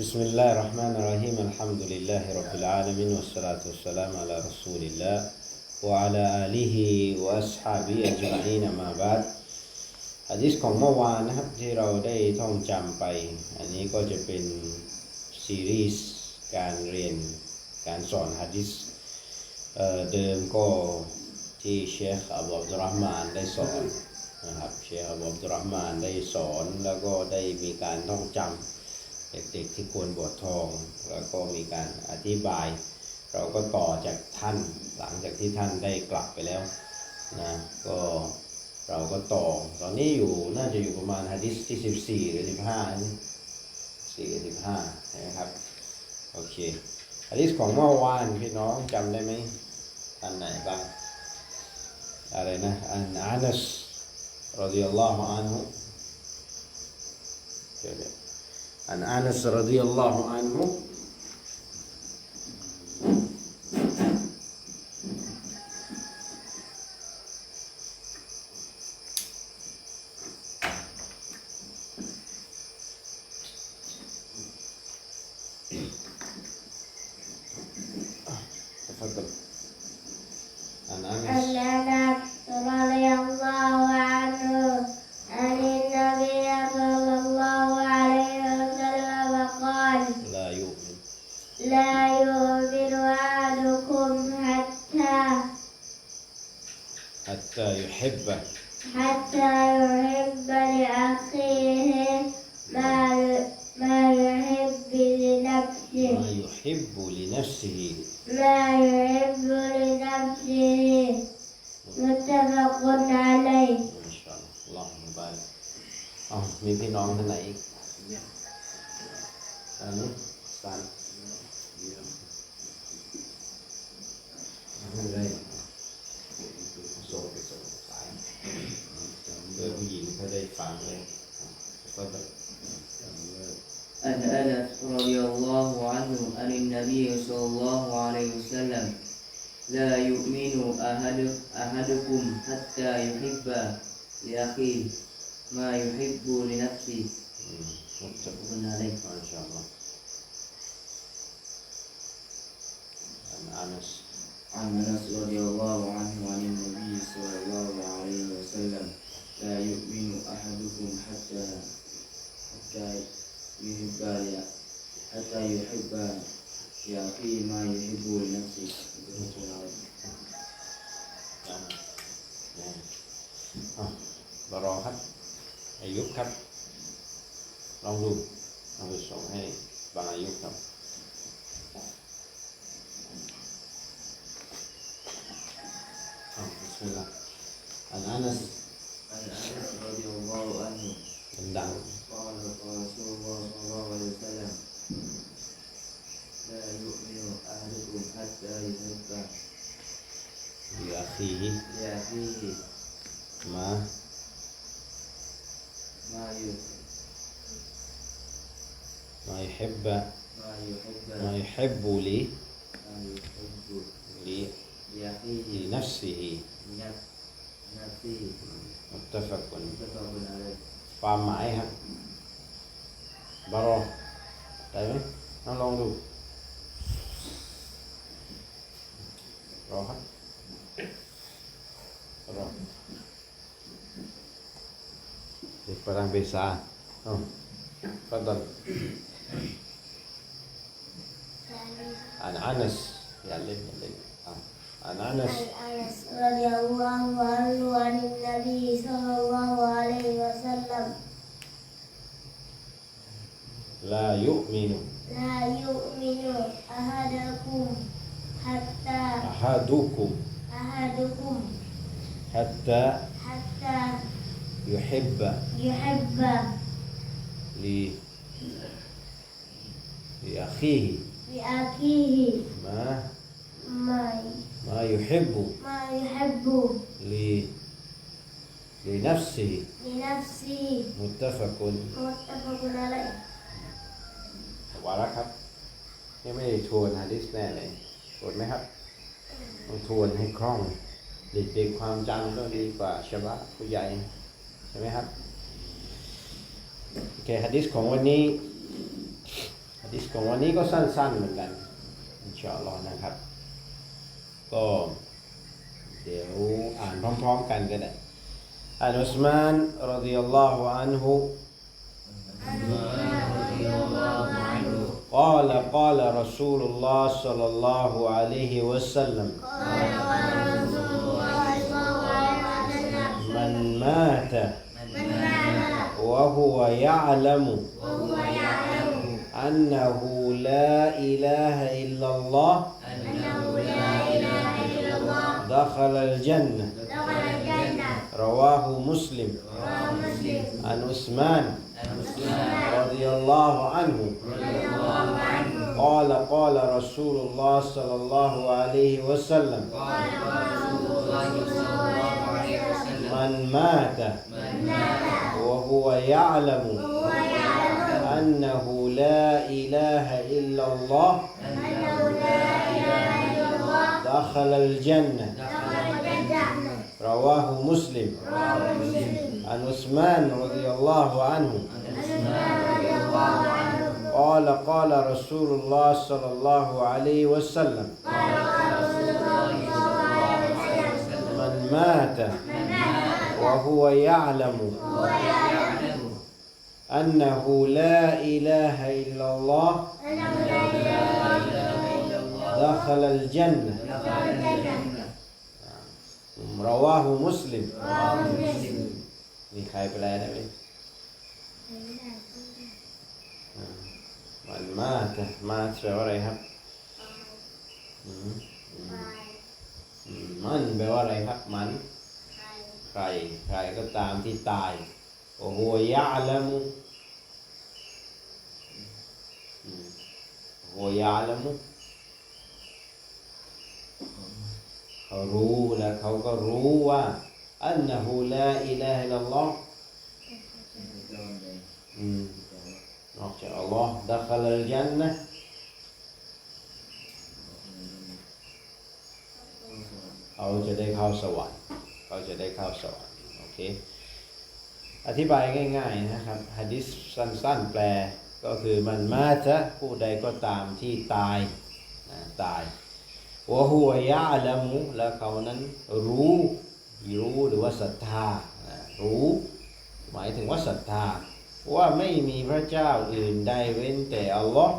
بسم الله الرحمن الرحيم الحمد لله رب العالمين والصلاة والسلام على رسول الله وعلى آله وأصحابه أجمعين ما بعد ฮะดิษของเมื่อวานนะครับที่เราได้ท่องจำไป อันนี้ก็จะเป็นซีรีส์การเรียนการสอนฮะดิษเอ่อเดิมก็ที่เชคอับดุลรห์มานได้สอนนะครับเชคอับดุลรห์มานได้สอนแล้วก็ได้มีการท่องจำ เด็กๆที่ควรบวชทอง แล้วก็มีการอธิบาย เราก็ต่อจากท่านหลังจากที่ท่านได้กลับไปแล้วนะก็เราก็ต่อตอนนี้อยู่น่าจะอยู่ประมาณฮะดิษที่สิบสี่หรือสิบห้าสี่กับสิบห้านะครับโอเคฮะดิษของเมื่อวานพี่น้องจำได้ไหมท่านไหนบ้างอะไรนะอันอานัสรดิยัลลอฮุอันฮุเดี๋ยว عن أنس رضي الله عنه. تفضل. عن أنس. لنفسه متفق عليه มาชาอัลลอฮ์มุบารักอ๋อมีพี่น้องท่านไหนอีกอันนี้สันไม่ได้ส่งไปส่งสายเพื่อผู้หญิงเขาได้ฟังเลยก็แบบ عن انس رضي الله عنه عن النبي صلى الله عليه وسلم لا يؤمن أحد أحدكم حتى يحب لأخيه ما يحب لنفسه. متفق عليه. ما شاء الله. عن أنس. عن أنس رضي الله عنه عن النبي صلى الله عليه وسلم لا يؤمن أحدكم حتى حتى يحب حتى يحب yang ima ibu nanti guru pulau và rò khách hãy giúp khách? Long luôn. Long được sống hay và là giúp khách بسم الله عن انس عن Anas, رضي Anas, عنه قال قال رسول الله صلى الله عليه وسلم حتى يحب لأخيه. لأخيه ما؟ ما يحب. ما يحب ما يحب ما يحب لي. ما يحب لي لأخيه لنفسه. نفسه متفق. متفق عليه فاهم معايا؟ برا. طيب أنا لو rohan roh di perang bisa oh fadal عن انس يعلمني عن انس رضي الله عنه عن النبي صلى الله عليه وسلم حتى أحدكم احدكم حتى حتى يحب يحب ل لأخيه لاخيه ما ما ما يحب ما يحب ل لنفسه لنفسه متفق متفق عليه วาระครับนี่ไม่ได้ทวนฮะดิสแน่เลย ทวนไหมครับต้องทวนให้คล่องเด็กๆความจำก็ดีกว่าชาวะผู้ใหญ่ใช่ไหมครับโอเคฮะดิษของวันนี้ฮะดิษดิสของวันนี้ก็สั้นๆเหมือนกันอินชาอัลลอฮ์นะครับ ก็เดี๋ยวอ่านพร้อมๆกันก็ได้อันอุสมานรดิยัลลอฮุอันฮุ قال قال رسول الله صلى الله عليه وسلم قال قال رسول الله صلى الله عليه وسلم من مات من مات وهو يعلم وهو يعلم أنه لا إله إلا الله أنه لا إله إلا الله دخل الجنة. دخل الجنة رواه مسلم. رواه مسلم عن عثمان رضي الله عنه. رضي قال قال رسول الله صلى الله عليه وسلم. من مات وهو يعلم أنه لا إله إلا الله دخل الجنة. رواه مسلم. عن عثمان رضي الله عنه. قال قال رسول الله صلى الله عليه وسلم من مات وهو يعلم أنه لا إله إلا الله دخل الجنة رواه مسلم มีใครแปลได้ไหมอ่า มันมาตะมาแปลว่าอะไรครับอืมอืมอืมมันแปลว่าอะไรครับ มันใครใครก็ตามที่ตายโอ้โหยะละมุอืมโอ้โหยะละมุเขารู้และเขาก็รู้ว่าอันนะฮูลาอิลาฮอิลลัลลอฮ์อืม นอกจากอัลลอฮ์ดัคลัลจันนะห์เขาจะได้เข้าสวรรค์เขาจะได้เข้าสวรรค์โอเคอธิบายง่าย ๆนะครับฮะดิษสั้น ๆ แปลก็คือมันมาทะผู้ใดก็ตามที่ตายนะตายวะหัวยะละมุและเขานั้นรู้รู้หรือว่าศรัทธานะรู้ หมายถึงว่าศรัทธา ว่าไม่มีพระเจ้าอื่นใดเว้นแต่อัลลอฮ์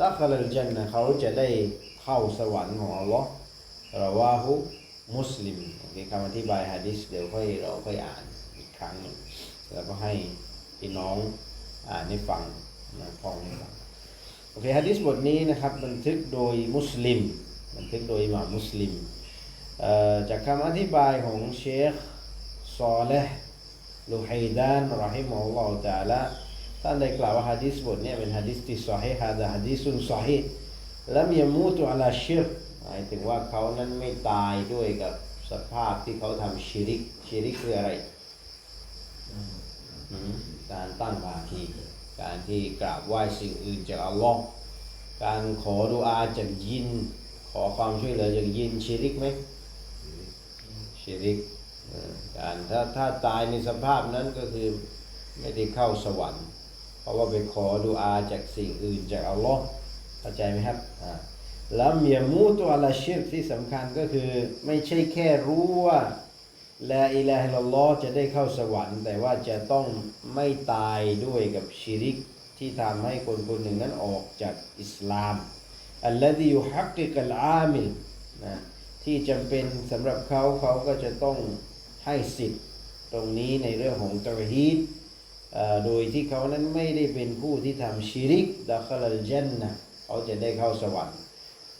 ดัคลัลจันนะเขาจะได้เข้าสวรรค์ของอัลลอฮ์เราว่าฮุมุสลิมโอเคคำอธิบายฮะดิษเดี๋ยวค่อยเราค่อยอ่านอีกครั้งหนึ่งแล้วก็ให้พี่น้องอ่านให้ฟังนะฟังให้ฟังโอเคฮะดิษบทนี้นะครับบันทึกโดยมุสลิม บันทึกโดยอิหม่ามมุสลิมจากคำอธิบายของเชคซอเลห์ ลูไฮดานรอฮิมอัลลอฮฺตะอาลาท่านได้กล่าวว่าฮะดิษบทเนี้เป็นฮะดิษที่ซอฮีฮะดะฮะดิษุนซอฮีลัมยมูตุอัลาชิรหมายถึงว่าเขานั้นไม่ตายด้วยกับสภาพที่เขาทำชิริกชิริกคืออะไรการตั้งภาคีการที่กราบไหว้สิ่งอื่นจากอัลลอฮ์การขอดุอาจากยิน ขอความช่วยเหลือจากยินชิริกไหมชิริก การถ้าถ้าตายในสภาพนั้นก็คือไม่ได้เข้าสวรรค์ เพราะว่าไปขอดุอาจากสิ่งอื่นจากอัลลอฮ์เข้าใจไหมครับอ่าแล้วเมียมูตัวละชิรที่สำคัญก็คือไม่ใช่แค่รู้ว่าละอิลาฮิลลอฮ์จะได้เข้าสวรรค์ แต่ว่าจะต้องไม่ตายด้วยกับชิริกที่ทำให้คนคนหนึ่งนั้นออกจากอิสลามอัลลดียุฮักกิกัลอามิลนะที่จำเป็นสำหรับเขาเขาก็จะต้อง ให้สิทธิ์ตรงนี้ในเรื่องของตรฮีดโดยที่เขานั้นไม่ได้เป็นผู้ที่ทำชิริกดัคลัลจันนะเขาจะได้เข้าสวรรค์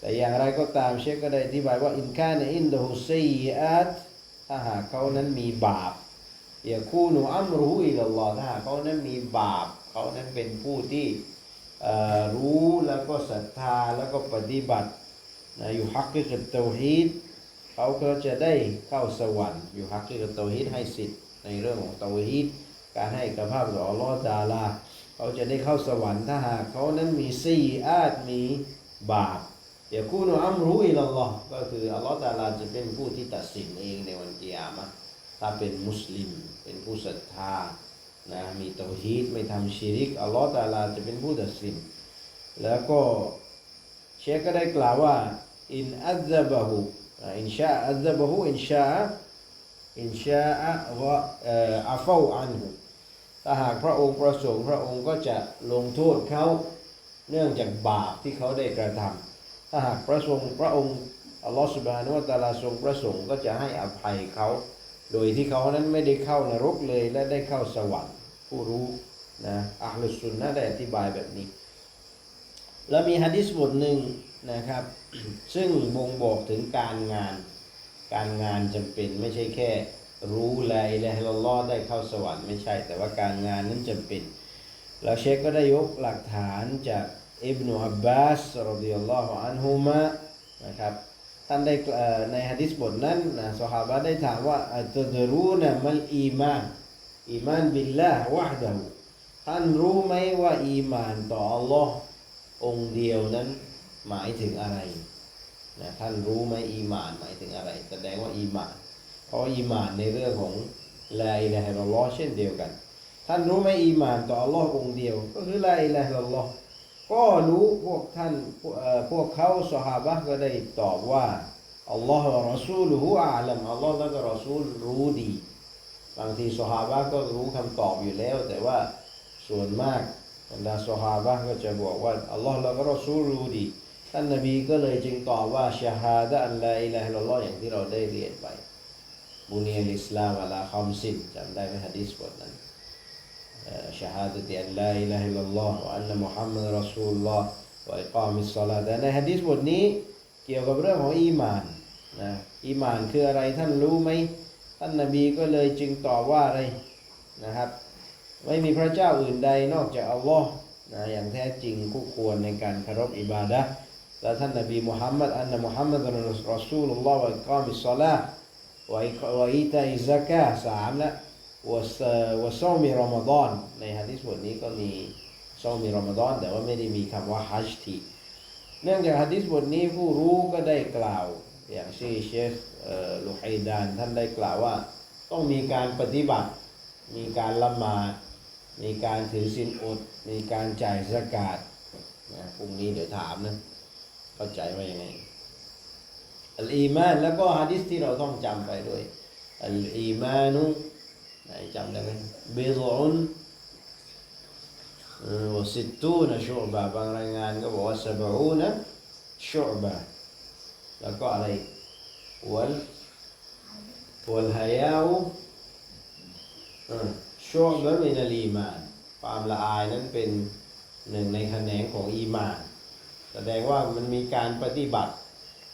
แต่อย่างไรก็ตามเชคก็ได้อธิบายว่าอินคานอินดะฮุซัยอาตถ้าหากเขานั้นมีบาปอย่าคู่หนูอัมรุอิลลอฮ์ถ้าหากเขานั้นมีบาป เขานั้นเป็นผู้ที่รู้แล้วก็ศรัทธาแล้วก็ปฏิบัตินะอยู่ฮักกิกตเตฮีด เขาก็จะได้เข้าสวรรค์อยู่ฮักกิกตเตาฮีดให้สิทธิ์ในเรื่องของเตาฮีดการให้กระภาพต่ออัลลอฮ์ตะอาลาเขาจะได้เข้าสวรรค์ถ้าหากเขานั้นมีซีอาตมีบาปอย่าคูนอัมรุอิลลอฮ์ก็คืออัลลอฮ์ตาลาจะเป็นผู้ที่ตัดสินเองในวันกิยามะถ้าเป็นมุสลิมเป็นผู้ศรัทธานะมีเตาฮีดไม่ทำชิริกอัลลอฮ์ตาลาจะเป็นผู้ตัดสิน แล้วก็เชคก็ได้กล่าวว่าอินอัลบะฮูอินชาอัลบะฮู อินชาอินชาอะวะอาฟาอันฮูถ้าหากพระองค์ประสงค์พระองค์ก็จะลงโทษเขาเนื่องจากบาปที่เขาได้กระทำถ้าหากพระทรงพระองค์อัลลอฮฺสุบฮานุวะตาลาทรงประสงค์ก็จะให้อภัยเขา โดยที่เขานั้นไม่ได้เข้านรกเลยและได้เข้าสวรรค์ผู้รู้นะอัลลอฮฺสุนนะได้อธิบายแบบนี้ แล้วมีฮะดิษบทหนึ่ง นะครับ ซึ่งบ่งบอกถึงการงาน การงานจำเป็นไม่ใช่แค่รู้ลาอิละฮิลลอฮ์ได้เข้าสวรรค์ไม่ใช่ แต่ว่าการงานนั้นจำเป็นแล้วเชคก็ได้ยกหลักฐานจากอิบนุอับบาสรดิยัลลอฮุอันฮุมะนะครับท่านได้ในฮะดิษบทนั้นนะสหาบะได้ถามว่าอัตดรูนะมัลอีมานอีมานบิลลาห์วะฮ์ดะท่านรู้ไหมว่าอีมานต่ออัลลอฮ์องเดียวนั้น หมายถึงอะไรนะท่านรู้ไหมอีมานหมายถึงอะไร แสดงว่าอีมาน เพราะอีมานในเรื่องของลาอิละฮะอิลลัลลอฮ์เช่นเดียวกัน ท่านรู้ไหมอีมานต่ออัลลอฮ์องเดียว ก็คือลาอิละฮะอิลลัลลอฮ์ก็รู้พวกท่านพวกเขาสหาบะก็ได้ตอบว่าอัลลอฮ์และรอซูลุฮุอาลัมอัลลอฮ์และก็รอซูลรู้ดีบางทีสหาบะก็รู้คำตอบอยู่แล้ว แต่ว่าส่วนมากบรรดาสหาบะก็จะบอกว่าอัลลอฮ์และก็รอซูลรู้ดี ท่านนบีก็เลยจึงตอบว่าชาฮาดะอันลาอิละฮะอิลลอฮ์อย่างที่เราได้เรียนไปบุนียลอิสลามอัลาคำสินจำได้ไหมฮะดีษบทนั้นชาฮาดะติอันลาอิละฮะอิลลอฮ์อันนะมุฮัมมัดรอซูลุลลอฮ์วะอิกามิสศอลาแต่ในฮะดีษบทนี้เกี่ยวกับเรื่องของอีมานนะอีมานคืออะไรท่านรู้ไหมท่านนบีก็เลยจึงตอบว่าอะไรนะครับไม่มีพระเจ้าอื่นใดนอกจากอัลลอฮ์นะอย่างแท้จริงคู่ควรในการเคารพอิบาดะห์ และท่านนบีมุฮัมมัดอันนมุฮัมมัดรอซูลุลลอฮ์วะอิกามิสศอลาวะอิตาอิซากาสามละวะซวะซอมีรอมฎอนในฮะดิษบทนี้ก็มีซอมีรอมฎอนแต่ว่าไม่ได้มีคำว่าฮัจทีเนื่องจากฮะดิษบทนี้ผู้รู้ก็ได้กล่าว อย่างที่เชคเอ่อลุฮัยดานท่านได้กล่าวว่า ต้องมีการปฏิบัติ มีการละหมาดมีการถือศีลอด มีการจ่ายสกาดนะพรุ่งนี้เดี๋ยวถามนะ เข้าใจว่ายังไงอัลอีมานแล้วก็ฮะดิษที่เราต้องจำไปด้วยอัลอีมานุไหนจำได้ไหมบิดอุนวสิตูนะชุบะบางรายงานก็บอกว่าสบูนะชุบะแล้วก็อะไรวัลวัลฮายาวเอ่อชุบะมินัลอีมานความละอายนั้นเป็นหนึ่งในแขนงของอีมาน แสดงว่ามันมีการปฏิบัติ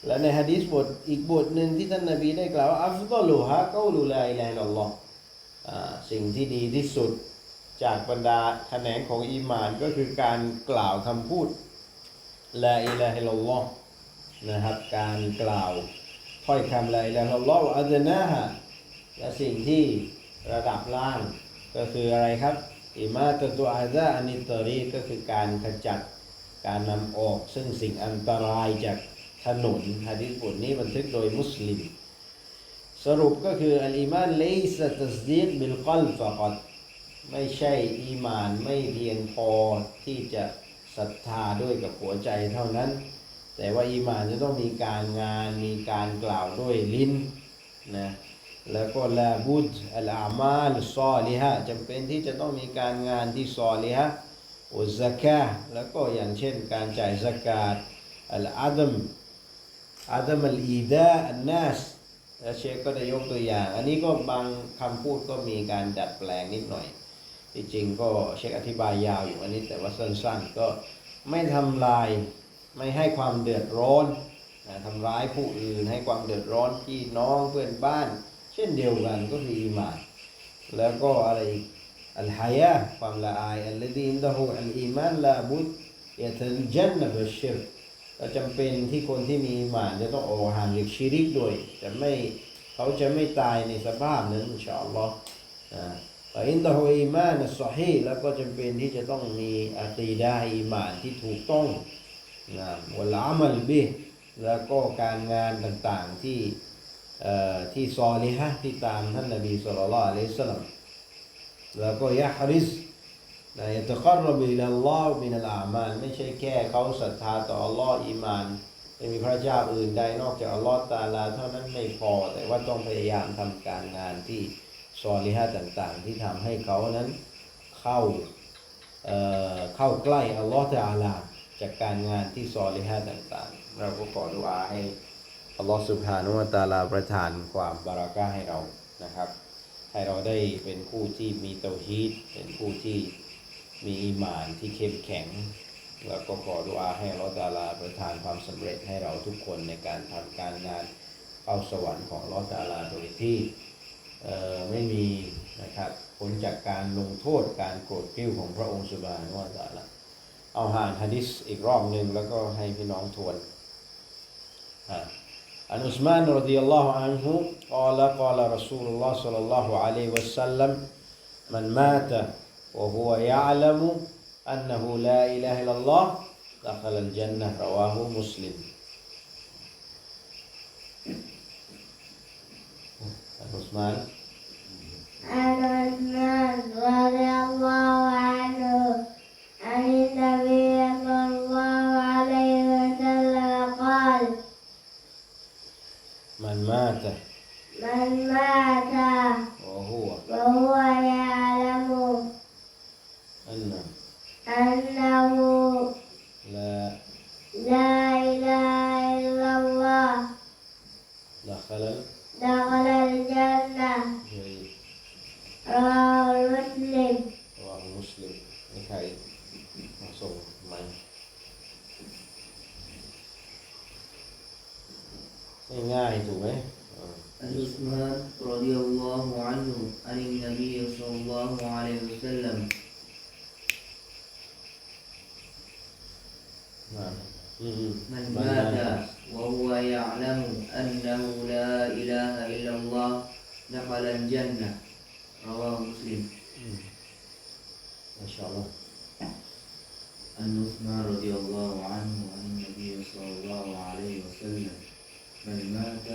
และในฮะดีษบทอีกบทหนึ่งที่ท่านนบีได้กล่าวว่าอัฟฎอลุฮะกอลูลาอิลาฮิลลัลลอฮ์อ่าสิ่งที่ดีที่สุดจากบรรดาแขนงของอีมานก็คือการกล่าวคำพูดลาอิลาฮิลลัลลอฮ์นะครับการกล่าวถ้อยคำลาอิลาฮิลลัลลอฮ์อัลนะฮะและสิ่งที่ระดับล่างก็คืออะไรครับอิมาตตุอาซาอันิตรีก็คือการขจัด การนำออกซึ่งสิ่งอันตรายจากถนนฮะดิษบทนี้บันทึกโดยมุสลิม สรุปก็คืออัลอีมานเลสตัสดีกบิลกอลฟะกอดไม่ใช่อีมานไม่เพียงพอที่จะศรัทธาด้วยกับหัวใจเท่านั้น แต่ว่าอีมานจะต้องมีการงานมีการกล่าวด้วยลิ้นนะแล้วก็ลาบุดอัลอามาลซอลิฮะจำเป็นที่จะต้องมีการงานที่ซอลิฮะ อุซะกะแล้วก็อย่างเช่นการจ่ายสกาดอัลอาดัมอาดัมอัลอีดาอันนัสและเชคก็ได้ยกตัวอย่าง อันนี้ก็บางคำพูดก็มีการดัดแปลงนิดหน่อยที่จริงก็เชคอธิบายยาวอยู่อันนี้แต่ว่าสั้นๆ ก็ไม่ทำลายไม่ให้ความเดือดร้อนนะทำร้ายผู้อื่นให้ความเดือดร้อนพี่น้องเพื่อนบ้าน เช่นเดียวกันก็คืออีมานแล้วก็อะไรอีก อัลฮายะความละอายอัลลดีอินดะฮูอัลอีมานลาบุดยะตัลจันนะบัชชิรก็จำเป็นที่คนที่มีอีหมานจะต้องออกห่างจากชิริกด้วยจะไม่เขาจะไม่ตายในสภาพนั้นอินชาอัลลอฮ์อ่าอินตะฮูอีมานสอฮีแล้วก็จำเป็นที่จะต้องมีอาตีดาอีมานที่ถูกต้องนะวลามัลบิแล้วก็การงานต่างๆที่เอ่อที่ซอลิฮะที่ตามท่านนบีสุลต่านละอะลัยฮิสสลัม แล้วก็ยะฮริสนะยะตะกรรบิลลอฮ์มินัลอามาลไม่ใช่แค่เขาศรัทธาต่ออัลลอฮ์อีมานไม่มีพระเจ้าอื่นใดนอกจากอัลลอฮ์ตาลาเท่านั้นไม่พอ แต่ว่าต้องพยายามทำการงานที่ซอลิฮะต่างๆ ที่ทำให้เขานั้นเข้าเอ่อเข้าใกล้อัลลอฮ์ตาลาจากการงานที่ซอลิฮะต่างๆ เราก็ขอดุอาให้อัลลอฮ์สุบฮานุวะตาลาประทานความบารักะให้เรานะครับ ให้เราได้เป็นผู้ที่มีเตาฮีดเป็นผู้ที่มีอีหมานที่เข้มแข็ง แล้วก็ขอดุอาให้ลอตาลาประทานความสำเร็จให้เราทุกคนในการทำการงานเข้าสวรรค์ของลอตาลาโดยที่เอ่อไม่มีนะครับผลจากการลงโทษการโกรธกิ้วของพระองค์สุบานุวะตาลาเอาหานฮะดิษอีกรอบหนึ่งแล้วก็ให้พี่น้องทวนอ่า عن عثمان رضي الله عنه قال قال رسول الله صلى الله عليه وسلم من مات وهو يعلم أنه لا إله إلا الله دخل الجنة. رواه مسلم. عثمان. عن عثمان ง่ายๆถูกไหมอ่า عن عثمان رضي الله عنه عن النبي صلى الله عليه وسلم มาอืมอืม من มัน مات وهو يعلم أنه لا إله إلا الله دخل الجنة رواه مسلم มาชาอัลลอฮ์ عن عثمان رضي الله عنه عن النبي صلى الله عليه وسلم من مات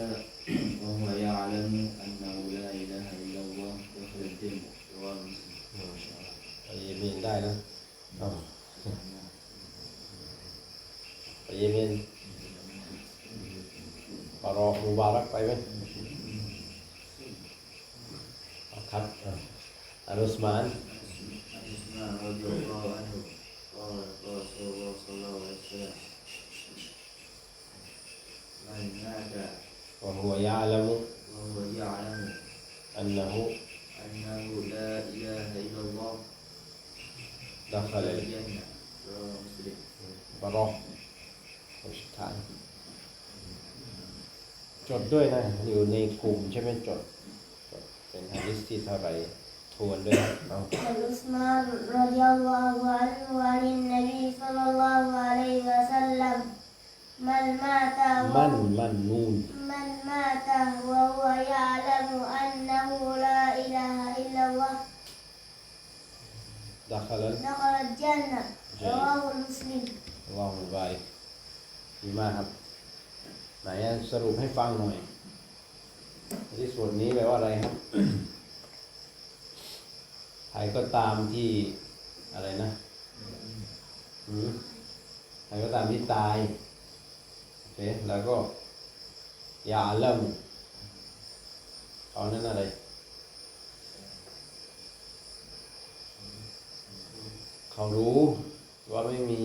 وهو يعلم أنه لا إله إلا الله دخل الجنة رواه مسلم มาชาอัลลอฮ์ไปเยเมนได้นะเอาไปเยเมนปารอมูบารักไปไหมเอาครับอ่ะอัลอุสมาน وهو يعلم وهو يعلم أنه أنه لا إله إلا الله دخل دخل الجنة رواه مسلم บารอคนสุดท้ายจดด้วยนะ อยู่ในกลุ่มใช่ไหมจดจดเป็นฮะดิษที่เท่าไหรทวนด้วยเอา عن عثمان رضي الله عنه عن النبي صلى الله عليه وسلم من مات มัน وهو มันนูน من مات وهو يعلم أنه لا إله إلا الله ดักลัน دخل الجنة رواه مسلم ลองมุบาริกดีมากครับ ไหนอะสรุปให้ฟังหน่อยที่ส่วนนี้แปลว่าอะไรครับ ใครก็ตามที่อะไรนะหืมใครก็ตามที่ตายโอเคแล้วก็อ ย่าเริ่มเอานั้นอะไรเขารู้ว่าไม่มี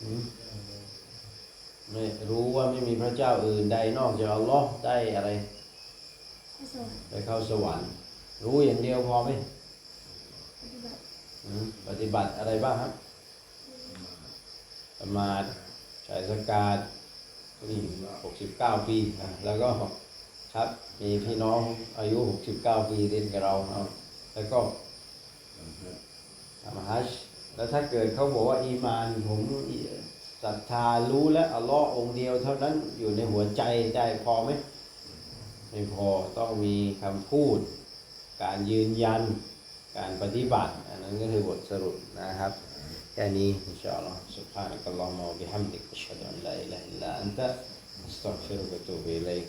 หืมไม่รู้ว่าไม่มีพระเจ้าอื่นใดนอกจากอัลลอฮ์ได้อะไรไปเข้าสวรรค์ รู้อย่างเดียวพอไหมอืมปฏิบัติอะไรบ้างครับประมาทใช้สกาด นี่หกสิบเก้าปีอะแล้วก็ครับ มีพี่น้องอายุหกสิบเก้าปีเรียนกับเราเอาแล้วก็ทำฮัจแล้วถ้าเกิดเขาบอกว่าอีมานผมศรัทธารู้และอัลลอฮ์องเดียวเท่านั้นอยู่ในหัวใจได้พอไหมไม่พอต้องมีคำพูด การยืนยัน การปฏิบัติ อันนั้นก็คือบทสรุปนะครับ يعني إن شاء الله. سبحانك اللهم وبحمدك أشهد أن لا إله إلا أنت أستغفرك وأتوب إليك.